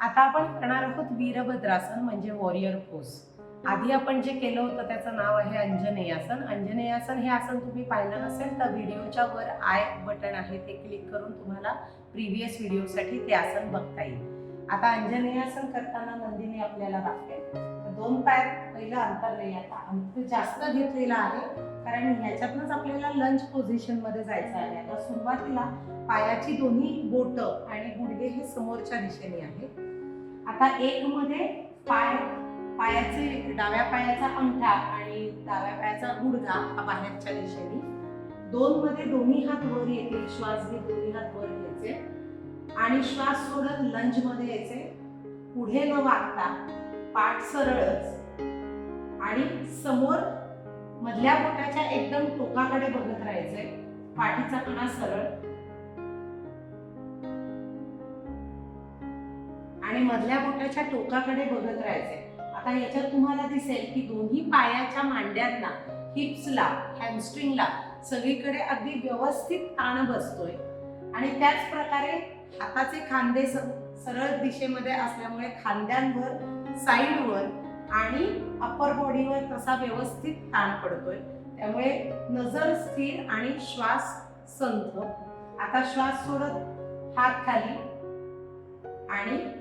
आता आपण करणार आहोत वीरभद्रासन म्हणजे वॉरियर पोज आधी आपण जे केलं होतं त्याचं नाव आहे अंजनेयासन. अंजनेयासन हे आसन तुम्ही पाहिलं नसेल तर व्हिडिओच्या वर आय बटन आहे ते क्लिक करून तुम्हाला प्रिव्हियस व्हिडिओसाठी ते आसन बघता येईल. आता अंजनेयासन करताना नंदिनी आपल्याला दाखवेल. दोन पाय पहिलं अंतर नाही आता. अंतर जास्त घेतलेलं आहे कारण ह्याच्यातनंच आपल्याला लंच पोझिशनमध्ये जायचं आहे. आता सुरुवातीला पायाची दोन्ही बोटं आणि गुडघे हे समोरच्या दिशेने आहेत. आता एक मध्ये पाय पायाचे डाव्या पायाचा अंगठा आणि डाव्या पायाचा गुडघा हा बाहेरच्या दिशेने. दोन मध्ये दोन्ही हात वर येतील श्वास घेत दोन्ही हात वर घ्यायचे. आणि श्वास सोडत लंजमध्ये यायचे. पुढे न वागता पाठ सरळच. आणि समोर मधल्या बोटाच्या एकदम टोकाकडे बघत राहायचंय पाठीचा कणा सरळ. आणि मधल्या बोटाच्या टोकाकडे बघत राहायचंय आता याच्यात तुम्हाला दिसेल की दोन्ही पायाच्या मांड्यांना हिप्सला हॅमस्ट्रिंगला सगळीकडे अगदी व्यवस्थित ताण बसतोय. आणि त्याच प्रकारे हाताचे खांदे सरळ दिशेमध्ये असल्यामुळे खांद्यांवर साईडवर आणि अप्पर बॉडीवर तसा व्यवस्थित ताण पडतोय. त्यामुळे नजर स्थिर आणि श्वास संथ. आता श्वास सोडत हात खाली आणि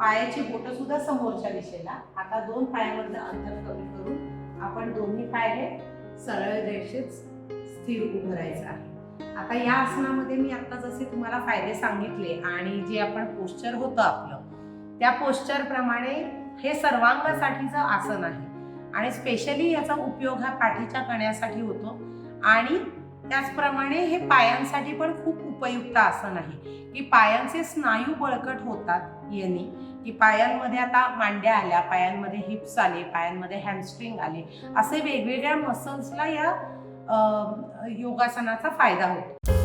पायाची बोट सुद्धा समोरच्या दिशेला. आता दोन पायामधलं अंतर कमी करून आपण दोन्ही पाय हे सरळ रेषेत स्थिर उभं राहायचं आहे. आता या आसनामध्ये मी आता जसे तुम्हाला फायदे सांगितले आणि जे आपण पोश्चर होतं आपलं त्या पोश्चर प्रमाणे हे सर्वांगासाठीचं आसन आहे. आणि स्पेशली याचा उपयोग हा पाठीच्या कण्यासाठी होतो. आणि त्याचप्रमाणे हे पायांसाठी पण खूप उपयुक्त आसन आहे की पायांचे स्नायू बळकट होतात यांनी की पायांमध्ये आता मांड्या आल्या पायांमध्ये हिप्स आले पायांमध्ये हॅमस्ट्रिंग आले. असे वेगवेगळ्या मसल्सला या योगासनाचा फायदा होतो.